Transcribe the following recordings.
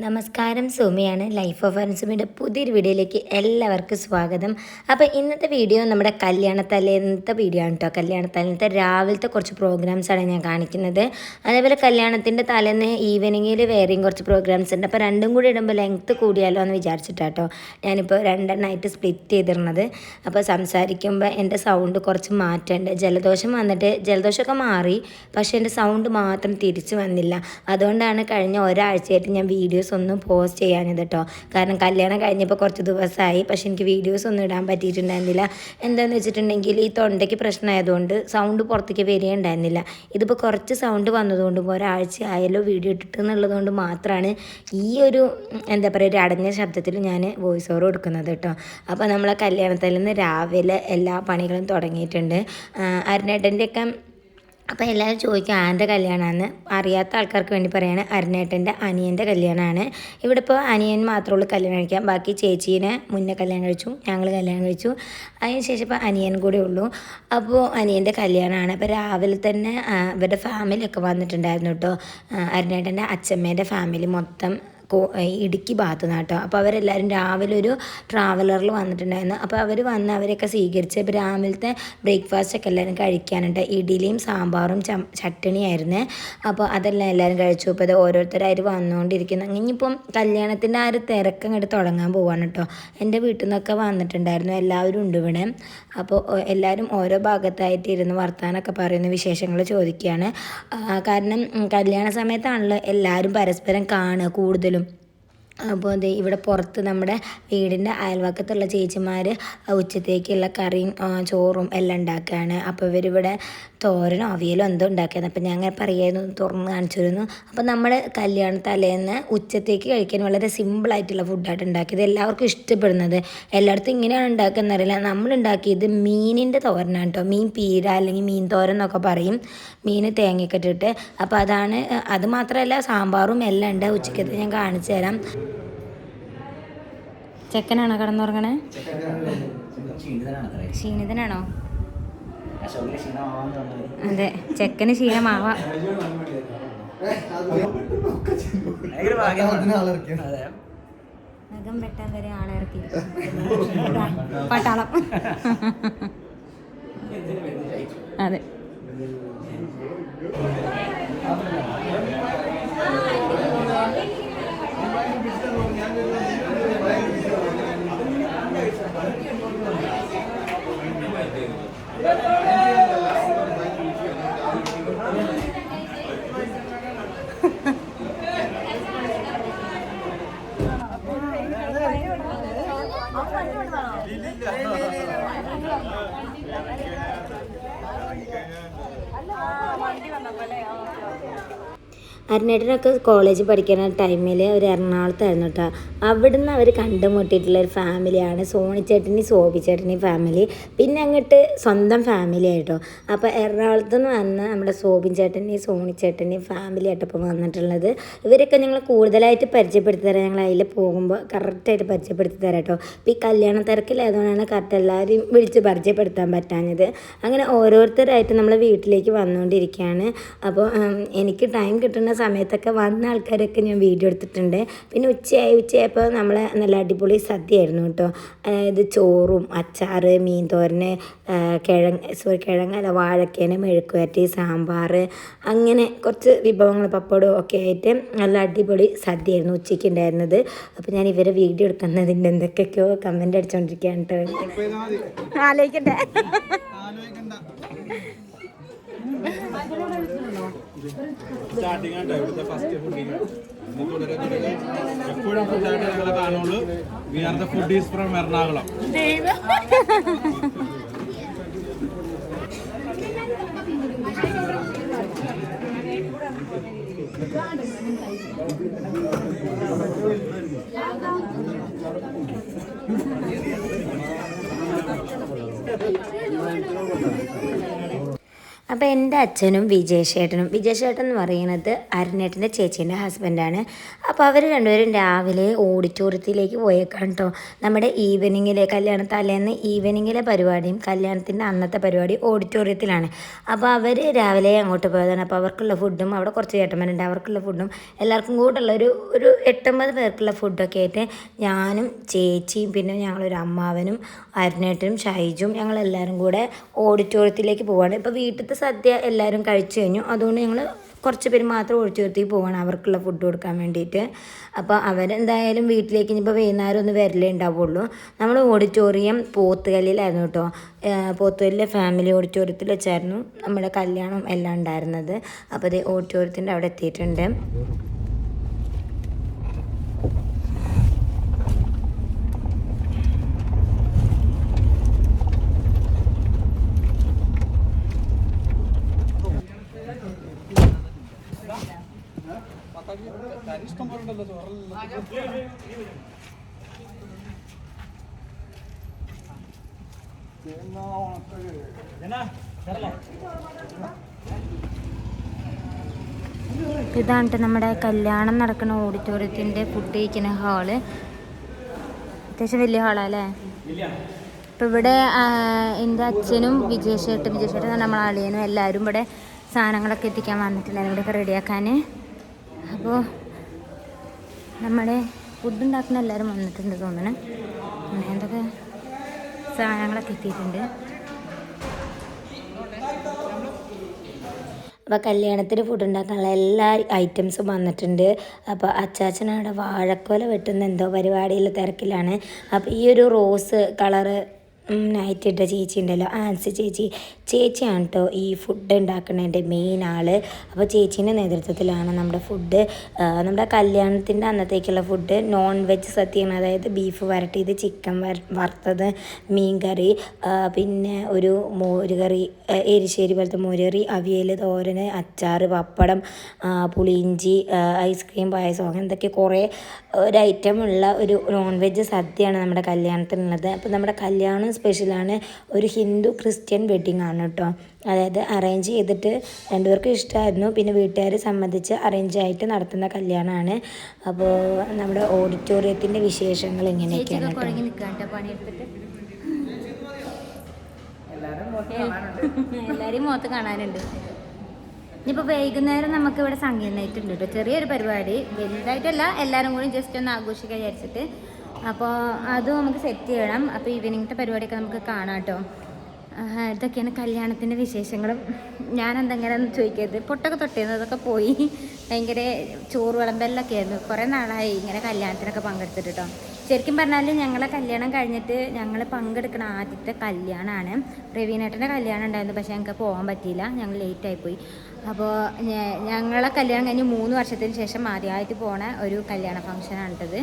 നമസ്കാരം സോമിയാണ്. Life of അൻസുമിയുടെ പുതിയൊരു വീഡിയോയിലേക്ക് എല്ലാവർക്കും സ്വാഗതം. അപ്പോൾ ഇന്നത്തെ വീഡിയോ നമ്മുടെ കല്യാണ തലേന്നത്തെ വീഡിയോ ആണ് കേട്ടോ കല്യാണ തലേന്നത്തെ രാവിലത്തെ കുറച്ച് പ്രോഗ്രാംസാണ് ഞാൻ കാണിക്കുന്നത്. അതേപോലെ കല്യാണത്തിന്റെ തലേന്ന് ഈവനിങ്ങിൽ വേറെയും കുറച്ച് പ്രോഗ്രാംസ് ഉണ്ട്. അപ്പോൾ രണ്ടും കൂടി ഇടുമ്പോൾ ലെങ്ത്ത് കൂടിയാലോ എന്ന് വിചാരിച്ചിട്ടാട്ടോ ഞാനിപ്പോൾ രണ്ടെണ്ണമായിട്ട് സ്പ്ലിറ്റ് ചെയ്തിരുന്നത്. അപ്പോൾ സംസാരിക്കുമ്പോൾ എന്റെ സൗണ്ട് കുറച്ച് മാറ്റമുണ്ട് ജലദോഷം വന്നിട്ട് ജലദോഷമൊക്കെ മാറി. പക്ഷേ എന്റെ സൗണ്ട് മാത്രം തിരിച്ചു വന്നില്ല. അതുകൊണ്ടാണ് കഴിഞ്ഞ ഒരാഴ്ചയായിട്ട് ഞാൻ വീഡിയോസ് ഒന്നും പോസ്റ്റ് ചെയ്യാഞ്ഞത് കേട്ടോ കാരണം കല്യാണം കഴിഞ്ഞപ്പോൾ കുറച്ച് ദിവസമായി പക്ഷെ എനിക്ക് വീഡിയോസ് ഒന്നും ഇടാൻ പറ്റിയിട്ടുണ്ടായിരുന്നില്ല. എന്താണെന്ന് വെച്ചിട്ടുണ്ടെങ്കിൽ ഈ തൊണ്ടയ്ക്ക് പ്രശ്നമായതുകൊണ്ട് സൗണ്ട് പുറത്തേക്ക് വരികയുണ്ടായിരുന്നില്ല. ഇതിപ്പോൾ കുറച്ച് സൗണ്ട് വന്നതുകൊണ്ട് ഒരാഴ്ച ആയാലോ വീഡിയോ ഇട്ടിട്ട് എന്നുള്ളതുകൊണ്ട് മാത്രമാണ് ഈ ഒരു എന്താ പറയുക ഒരു അടഞ്ഞ ശബ്ദത്തിൽ ഞാൻ വോയിസ് ഓവർ കൊടുക്കുന്നത് കേട്ടോ അപ്പോൾ നമ്മളെ കല്യാണത്തിൽ നിന്ന് രാവിലെ എല്ലാ പണികളും തുടങ്ങിയിട്ടുണ്ട്. അരുണേട്ടന്റെയൊക്കെ അപ്പോൾ എല്ലാവരും ചോദിക്കും ആന്റെ കല്യാണമാണ് അറിയാത്ത ആൾക്കാർക്ക് വേണ്ടി പറയാണ് അരുണേട്ടന്റെ അനിയന്റെ കല്യാണമാണ് ഇവിടെ ഇപ്പോൾ അനിയൻ മാത്രമേ ഉള്ളൂ കല്യാണം കഴിക്കാം ബാക്കി ചേച്ചീനെ മുന്നേ കല്യാണം കഴിച്ചു ഞങ്ങൾ കല്യാണം കഴിച്ചു. അതിന് ശേഷം ഇപ്പോൾ അനിയൻ കൂടെ ഉള്ളൂ. അപ്പോൾ അനിയന്റെ കല്യാണമാണ് അപ്പോൾ രാവിലെ തന്നെ ഇവരുടെ ഫാമിലിയൊക്കെ വന്നിട്ടുണ്ടായിരുന്നു കേട്ടോ അരുണേട്ടന്റെ അച്ഛമ്മേന്റെ ഫാമിലി മൊത്തം ഇടുക്കി ഭാഗത്തു നിന്ന് കേട്ടോ അപ്പോൾ അവരെല്ലാവരും രാവിലെ ഒരു ട്രാവലറിൽ വന്നിട്ടുണ്ടായിരുന്നു. അപ്പോൾ അവർ വന്ന് അവരെയൊക്കെ സ്വീകരിച്ച് ഇപ്പോൾ രാവിലത്തെ ബ്രേക്ക്ഫാസ്റ്റ് ഒക്കെ എല്ലാവരും കഴിക്കാനുണ്ട്. ഇഡ്ഡലിയും സാമ്പാറും ചട്ടണിയായിരുന്നു. അപ്പോൾ അതെല്ലാം എല്ലാവരും കഴിച്ചു. ഇപ്പോൾ ഇത് ഓരോരുത്തരായിട്ട് വന്നുകൊണ്ടിരിക്കുന്നു ഇനിയിപ്പം കല്യാണത്തിന്റെ ആ ഒരു തിരക്ക് അങ്ങോട്ട് തുടങ്ങാൻ പോവാണ് കേട്ടോ എന്റെ വീട്ടിൽ നിന്നൊക്കെ വന്നിട്ടുണ്ടായിരുന്നു. എല്ലാവരും ഉണ്ട് ഇവിടെ. അപ്പോൾ എല്ലാവരും ഓരോ ഭാഗത്തായിട്ട് ഇരുന്ന് വർത്താനമൊക്കെ പറയുന്ന വിശേഷങ്ങൾ ചോദിക്കുകയാണ്. കാരണം കല്യാണ സമയത്താണല്ലോ എല്ലാവരും പരസ്പരം കാണുക കൂടുതലും. അപ്പോൾ ദേ ഇവിടെ പുറത്ത് നമ്മുടെ വീടിന്റെ അയൽവക്കത്തുള്ള ചേച്ചിമാർ ഉച്ചത്തേക്കുള്ള കറിയും ചോറും എല്ലാം ഉണ്ടാക്കുകയാണ്. അപ്പോൾ ഇവരിവിടെ തോരനോ അവിയലോ എന്തോ ഉണ്ടാക്കിയത് അപ്പോൾ ഞാൻ അങ്ങനെ പറയായിരുന്നു തുറന്ന് കാണിച്ചിരുന്നു അപ്പോൾ നമ്മുടെ കല്യാണ തലേന്ന് ഉച്ചത്തേക്ക് കഴിക്കാൻ വളരെ സിമ്പിളായിട്ടുള്ള ഫുഡായിട്ട് ഉണ്ടാക്കിയത് എല്ലാവർക്കും ഇഷ്ടപ്പെടുന്നത്. എല്ലായിടത്തും ഇങ്ങനെയാണ് ഉണ്ടാക്കുന്നത് അറിയില്ല. നമ്മൾ ഉണ്ടാക്കിയത് മീനിന്റെ തോരനാണ് കേട്ടോ. മീൻ പീര അല്ലെങ്കിൽ മീൻ തോരൻ എന്നൊക്കെ പറയും. മീൻ തേങ്ങയൊക്കെ ഇട്ടിട്ട്. അപ്പോൾ അതാണ് അത് മാത്രമല്ല സാമ്പാറും എല്ലാം ഉണ്ട്. ഉച്ചക്കത്തെ ഞാൻ കാണിച്ചു തരാം ചെക്കനാണോ കിടന്നുറങ്ങണേ? ക്ഷീണിതനാണോ? അതെ ചെക്കന് ക്ഷീണമാവാം. നഖം വെട്ടാൻ വരെ ആളെ ഇറക്കി പട്ടാളം. അതെ. Thank you. അരുണേട്ടനൊക്കെ കോളേജ് പഠിക്കുന്ന ടൈമിൽ ഒരു എറണാകുളത്തായിരുന്നു കേട്ടോ അവിടുന്ന് അവർ കണ്ടുമുട്ടിയിട്ടുള്ള ഒരു ഫാമിലിയാണ് സോണിച്ചേട്ടനി സോബിച്ചേട്ടനി ഫാമിലി പിന്നെ അങ്ങോട്ട് സ്വന്തം ഫാമിലി ആയിട്ടോ. അപ്പോൾ എറണാകുളത്ത് നിന്ന് വന്ന നമ്മുടെ സോബിൻ ചേട്ടനി സോണിച്ചേട്ടനി ഫാമിലി ആയിട്ട് വന്നിട്ടുള്ളത്. ഇവരൊക്കെ ഞങ്ങൾ കൂടുതലായിട്ട് പരിചയപ്പെടുത്തി തരാം. ഞങ്ങൾ അതിൽ പോകുമ്പോൾ കറക്റ്റായിട്ട് പരിചയപ്പെടുത്തി തരാം കേട്ടോ ഇപ്പോൾ ഈ കല്യാണ തിരക്കിലായതുകൊണ്ടാണ് കറക്റ്റ് എല്ലാവരെയും വിളിച്ച് പരിചയപ്പെടുത്താൻ പറ്റാഞ്ഞത്. അങ്ങനെ ഓരോരുത്തരായിട്ട് നമ്മൾ വീട്ടിലേക്ക് വന്നുകൊണ്ടിരിക്കുകയാണ് അപ്പോൾ എനിക്ക് ടൈം കിട്ടുന്ന സമയത്തൊക്കെ വന്ന ആൾക്കാരൊക്കെ ഞാൻ വീഡിയോ എടുത്തിട്ടുണ്ട്. പിന്നെ ഉച്ചയായി ഉച്ചയായപ്പോൾ നമ്മൾ നല്ല അടിപൊളി സദ്യ ആയിരുന്നു കേട്ടോ. അതായത് ചോറും അച്ചാറ് മീൻ തോരന് കിഴങ്ങ് സോറി കിഴങ്ങല്ല വാഴക്കേന മെഴുക്കുവരട്ടി സാമ്പാർ അങ്ങനെ കുറച്ച് വിഭവങ്ങൾ പപ്പടവും ഒക്കെ ആയിട്ട് നല്ല അടിപൊളി സദ്യയായിരുന്നു ഉച്ചയ്ക്ക് ഉണ്ടായിരുന്നത്. അപ്പോൾ ഞാൻ ഇവരെ വീഡിയോ എടുക്കുന്നതിന്റെ എന്തൊക്കെയൊക്കെയോ കമന്റ് അടിച്ചുകൊണ്ടിരിക്കുകയാണ് കേട്ടോ. ആലോചിക്കട്ടെ സ്റ്റാർട്ടിംഗ് ആട്ടോ ഇവിടുത്തെ ഫസ്റ്റ് ഫുഡിങ് എപ്പോഴും ഫുഡായിട്ട് ഞങ്ങളെ കാണുള്ളൂ we are the foodies from Ernakulam അപ്പോൾ എന്റെ അച്ഛനും വിജയശേട്ടനും വിജയശേട്ടൻ എന്ന് പറയുന്നത് അരുണേട്ടന്റെ ചേച്ചീന്റെ ഹസ്ബൻഡാണ് അപ്പോൾ അവർ രണ്ടുപേരും രാവിലെ ഓഡിറ്റോറിയത്തിലേക്ക് പോയേക്കാണ് കേട്ടോ നമ്മുടെ ഈവനിങ്ങിലെ കല്യാണ തലേന്ന് ഈവനിങ്ങിലെ പരിപാടിയും കല്യാണത്തിന്റെ അന്നത്തെ പരിപാടി ഓഡിറ്റോറിയത്തിലാണ്. അപ്പോൾ അവർ രാവിലെ അങ്ങോട്ട് പോയതാണ്. അപ്പോൾ അവർക്കുള്ള ഫുഡും അവിടെ കുറച്ച് ചേട്ടന്മാരുണ്ട്. അവർക്കുള്ള ഫുഡും എല്ലാവർക്കും കൂടെയുള്ള ഒരു ഒരു എട്ടൊമ്പത് പേർക്കുള്ള ഫുഡൊക്കെ ആയിട്ട് ഞാനും ചേച്ചിയും പിന്നെ ഞങ്ങളൊരു അമ്മാവനും അരുണേട്ടനും ഷൈജും ഞങ്ങളെല്ലാവരും കൂടെ ഓഡിറ്റോറിയത്തിലേക്ക് പോവാണ്. ഇപ്പോൾ വീട്ടിലത്തെ സദ്യ എല്ലാവരും കഴിച്ചു കഴിഞ്ഞു. അതുകൊണ്ട് ഞങ്ങൾ കുറച്ച് പേര് മാത്രം ഒഴിച്ചു നിർത്തി പോവാണ് അവർക്കുള്ള ഫുഡ് കൊടുക്കാൻ വേണ്ടിയിട്ട്. അപ്പോൾ അവരെന്തായാലും വീട്ടിലേക്ക് ഇനിയിപ്പോൾ വൈകുന്നേരം ഒന്ന് വരലേ ഉണ്ടാവുള്ളൂ. നമ്മൾ ഓഡിറ്റോറിയം പോത്തുകല്ലിലായിരുന്നു കേട്ടോ. പോത്തുകല്ലിലെ ഫാമിലി ഓഡിറ്റോറിയത്തിൽ വെച്ചായിരുന്നു നമ്മുടെ കല്യാണം എല്ലാം ഉണ്ടായിരുന്നത്. അപ്പോൾ അത് ഓഡിറ്റോറിയത്തിന്റെ അവിടെ എത്തിയിട്ടുണ്ട്. ഇതാണ് നമ്മുടെ കല്യാണം നടക്കുന്ന ഓഡിറ്റോറിയത്തിന്റെ ഫുഡ് ഹാൾ. അത്യാവശ്യം വലിയ ഹാളല്ലേ? ഇപ്പൊ ഇവിടെ എന്റെ അച്ഛനും വിജയശേട്ടും വിജയശേട്ടും നമ്മളെ അളിയനും എല്ലാവരും ഇവിടെ സാധനങ്ങളൊക്കെ എത്തിക്കാൻ വന്നിട്ടില്ല ഇവിടെയൊക്കെ റെഡിയാക്കാൻ അപ്പോൾ നമ്മുടെ ഫുഡ് ഉണ്ടാക്കുന്ന എല്ലാവരും വന്നിട്ടുണ്ട് തോന്നണേ. എന്തൊക്കെ സാധനങ്ങളൊക്കെ എത്തിയിട്ടുണ്ട്. അപ്പോൾ കല്യാണത്തിന് ഫുഡ് ഉണ്ടാക്കാനുള്ള എല്ലാ ഐറ്റംസും വന്നിട്ടുണ്ട്. അപ്പോൾ അച്ചാച്ചനവിടെ വാഴക്കോല വെട്ടുന്ന എന്തോ പരിപാടിയിൽ തിരക്കിലാണ്. അപ്പോൾ ഈ ഒരു റോസ് കളറ് നൈറ്റ് ഇട്ട ചേച്ചി ഉണ്ടല്ലോ ആൻസി ചേച്ചി. ചേച്ചിയാണ് കേട്ടോ ഈ ഫുഡ് ഉണ്ടാക്കുന്നതിന്റെ മെയിൻ ആൾ. അപ്പോൾ ചേച്ചീന്റെ നേതൃത്വത്തിലാണ് നമ്മുടെ ഫുഡ് നമ്മുടെ കല്യാണത്തിന്റെ അന്നത്തേക്കുള്ള ഫുഡ് നോൺ വെജ് സദ്യയാണ്. അതായത് ബീഫ് വരട്ടിയത് ചിക്കൻ വറുത്തത് മീൻ കറി പിന്നെ ഒരു മോരുകറി എരിശ്ശേരി പോലത്തെ മോരുകറി അവിയൽ തോരന് അച്ചാർ പപ്പടം പുളിയിഞ്ചി ഐസ്ക്രീം പായസം അങ്ങനെ എന്തൊക്കെ കുറേ ഒരു ഐറ്റം ഉള്ള ഒരു നോൺ വെജ് സദ്യയാണ് നമ്മുടെ കല്യാണത്തിനുള്ളത്. അപ്പോൾ നമ്മുടെ കല്യാണം സ്പെഷ്യലാണ് ഒരു ഹിന്ദു ക്രിസ്ത്യൻ വെഡ്ഡിങ് ആണ് കേട്ടോ അതായത് അറേഞ്ച് ചെയ്തിട്ട് രണ്ടുപേർക്കും ഇഷ്ടമായിരുന്നു പിന്നെ വീട്ടുകാർ സമ്മതിച്ച് അറേഞ്ച് ആയിട്ട് നടത്തുന്ന കല്യാണമാണ് അപ്പോൾ നമ്മുടെ ഓഡിറ്റോറിയത്തിന്റെ വിശേഷങ്ങൾ ഇങ്ങനെയൊക്കെയാണ് എല്ലാവരെയും മുഖത്ത് കാണാനുണ്ട്. ഇനിയിപ്പോൾ വൈകുന്നേരം നമുക്ക് ഇവിടെ സംഗീത നൈറ്റ് ഉണ്ട് കേട്ടോ ചെറിയൊരു പരിപാടി. വലുതായിട്ടല്ല എല്ലാവരും കൂടി ജസ്റ്റ് ഒന്ന് ആഘോഷിക്കാൻ വിചാരിച്ചിട്ട് അപ്പോൾ അതും നമുക്ക് സെറ്റ് ചെയ്യണം. അപ്പോൾ ഈവനിങ്ങത്തെ പരിപാടിയൊക്കെ നമുക്ക് കാണാം കേട്ടോ. ഇതൊക്കെയാണ് കല്യാണത്തിന്റെ വിശേഷങ്ങളും. ഞാൻ എന്തെങ്കിലും ചോദിക്കരുത്. പൊട്ടൊക്കെ തൊട്ടിരുന്നു. അതൊക്കെ പോയി. ഭയങ്കര ചോറ് വിളമ്പലിലൊക്കെ ആയിരുന്നു. കുറേ നാളായി ഇങ്ങനെ കല്യാണത്തിനൊക്കെ പങ്കെടുത്തിട്ട് കേട്ടോ. ശരിക്കും പറഞ്ഞാൽ ഞങ്ങളെ കല്യാണം കഴിഞ്ഞിട്ട് ഞങ്ങൾ പങ്കെടുക്കണ ആദ്യത്തെ കല്യാണമാണ് പ്രവീണേട്ടന്റെ കല്യാണം ഉണ്ടായിരുന്നു. പക്ഷേ ഞങ്ങൾക്ക് പോകാൻ പറ്റിയില്ല. ഞങ്ങൾ ലേറ്റായി പോയി. അപ്പോൾ ഞങ്ങളെ കല്യാണം കഴിഞ്ഞ് മൂന്ന് വർഷത്തിന് ശേഷം ആദ്യമായിട്ട് പോണ ഒരു കല്യാണ ഫംഗ്ഷനാണിട്ടത്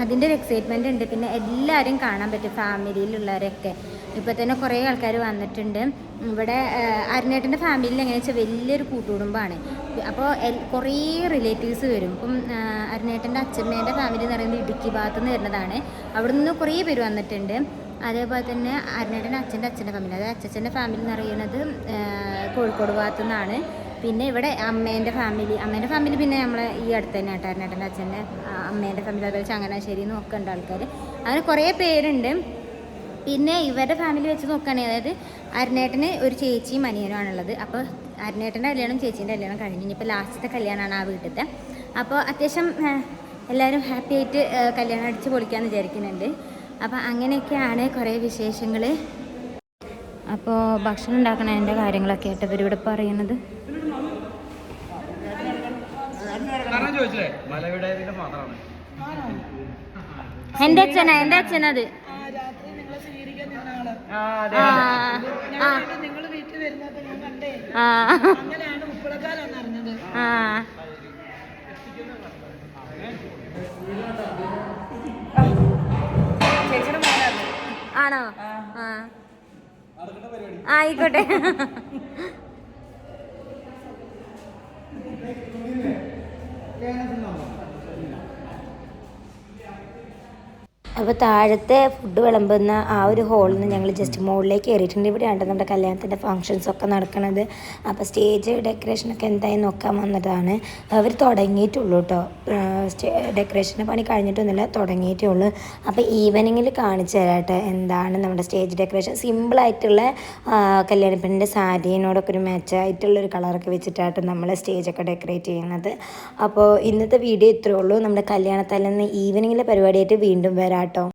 അതിന്റെ ഒരു എക്സൈറ്റ്മെന്റ് ഉണ്ട്. പിന്നെ എല്ലാവരും കാണാൻ പറ്റും. ഫാമിലിയിലുള്ളവരൊക്കെ. ഇപ്പോൾ തന്നെ കുറേ ആൾക്കാർ വന്നിട്ടുണ്ട്. ഇവിടെ അരുണേട്ടന്റെ ഫാമിലിയിൽ എങ്ങനെയാ വെച്ചാൽ വലിയൊരു കൂട്ടുകുടുംബമാണ്. അപ്പോൾ കുറേ റിലേറ്റീവ്സ് വരും. ഇപ്പം അരുണേട്ടന്റെ അച്ഛമ്മേന്റെ ഫാമിലി എന്ന് പറയുന്നത് ഇടുക്കി ഭാഗത്തു നിന്ന് വരുന്നതാണ്. അവിടെ നിന്ന് കുറേ പേര് വന്നിട്ടുണ്ട്. അതേപോലെ തന്നെ അരുണേട്ടന്റെ അച്ഛന്റെ അച്ഛന്റെ ഫാമിലി അതായത് അച്ഛന്റെ ഫാമിലി എന്ന് പറയുന്നത് കോഴിക്കോട് ഭാഗത്തു നിന്നാണ്. പിന്നെ ഇവിടെ അമ്മേന്റെ ഫാമിലി അമ്മേന്റെ ഫാമിലി പിന്നെ നമ്മളെ ഈ അടുത്ത് തന്നെ ആട്ടോ അരുണേട്ടന്റെ അച്ഛന്റെ അമ്മേന്റെ ഫാമിലി അതുപോലെ ചങ്ങനാശ്ശേരി നോക്കെ ഉണ്ട് ആൾക്കാർ അങ്ങനെ കുറേ പേരുണ്ട്. പിന്നെ ഇവരുടെ ഫാമിലി വെച്ച് നോക്കുകയാണെങ്കിൽ അതായത് അരുണേട്ടന് ഒരു ചേച്ചിയും അനിയനുമാണുള്ളത് അപ്പോൾ അരുണേട്ടന്റെ കല്യാണം ചേച്ചീന്റെ കല്യാണം കഴിഞ്ഞു ഇനിയിപ്പോൾ ലാസ്റ്റത്തെ കല്യാണമാണ് ആ വീട്ടിലത്തെ. അപ്പോൾ അത്യാവശ്യം എല്ലാവരും ഹാപ്പി ആയിട്ട് കല്യാണം അടിച്ച് പൊളിക്കാമെന്ന് വിചാരിക്കുന്നുണ്ട്. അപ്പോൾ അങ്ങനെയൊക്കെയാണ് കുറേ വിശേഷങ്ങൾ അപ്പോൾ ഭക്ഷണം ഉണ്ടാക്കണതിന്റെ കാര്യങ്ങളൊക്കെ ആയിട്ട് ഇവരിവിടെ പറയുന്നത് കാരണം ചോദിച്ചില്ലേ മലവിടേതിന്റെ മാത്രമാണ് എന്റെ അച്ഛനാ എന്റെ അച്ഛനത് ആ ആ നിങ്ങൾ വീട്ടിൽ വരുന്നപ്പോ ഞാൻ കണ്ടേ ആ അങ്ങനെയാണ് ഉപ്പളക്കാരാണ് അറിഞ്ഞത്. ആ. എന്റെ അച്ഛനത് ആണോ? ആ ആയിക്കോട്ടെ. അപ്പോൾ താഴത്തെ ഫുഡ് വിളമ്പുന്ന ആ ഒരു ഹാളിൽ നിന്ന് ഞങ്ങൾ ജസ്റ്റ് മുകളിലേക്ക് കയറിയിട്ടുണ്ട് ഇവിടെയാണ് നമ്മുടെ കല്യാണത്തിന്റെ ഫങ്ഷൻസ് ഒക്കെ നടക്കുന്നത് അപ്പോൾ സ്റ്റേജ് ഡെക്കറേഷനൊക്കെ എന്തായി നോക്കാൻ വന്നതാണ്. അവർ തുടങ്ങിയിട്ടുള്ളൂ കേട്ടോ ഡെക്കറേഷന്റെ പണി കഴിഞ്ഞിട്ടൊന്നുമില്ല തുടങ്ങിയിട്ടേ ഉള്ളൂ അപ്പോൾ ഈവനിങ്ങിൽ കാണിച്ചു തരാട്ടെ എന്താണ് നമ്മുടെ സ്റ്റേജ് ഡെക്കറേഷൻ സിമ്പിളായിട്ടുള്ള കല്യാണ പെണ്ണിന്റെ സാരിയോടൊക്കെ ഒരു മാച്ചായിട്ടുള്ള ഒരു കളറൊക്കെ വെച്ചിട്ടാണ് നമ്മൾ സ്റ്റേജൊക്കെ ഡെക്കറേറ്റ് ചെയ്യുന്നത്. അപ്പോൾ ഇന്നത്തെ വീഡിയോ ഇത്രയേ ഉള്ളൂ. നമ്മുടെ കല്യാണത്തലേന്ന് ഈവനിങ്ങിലെ പരിപാടിയായിട്ട് വീണ്ടും വരാം കേട്ടോ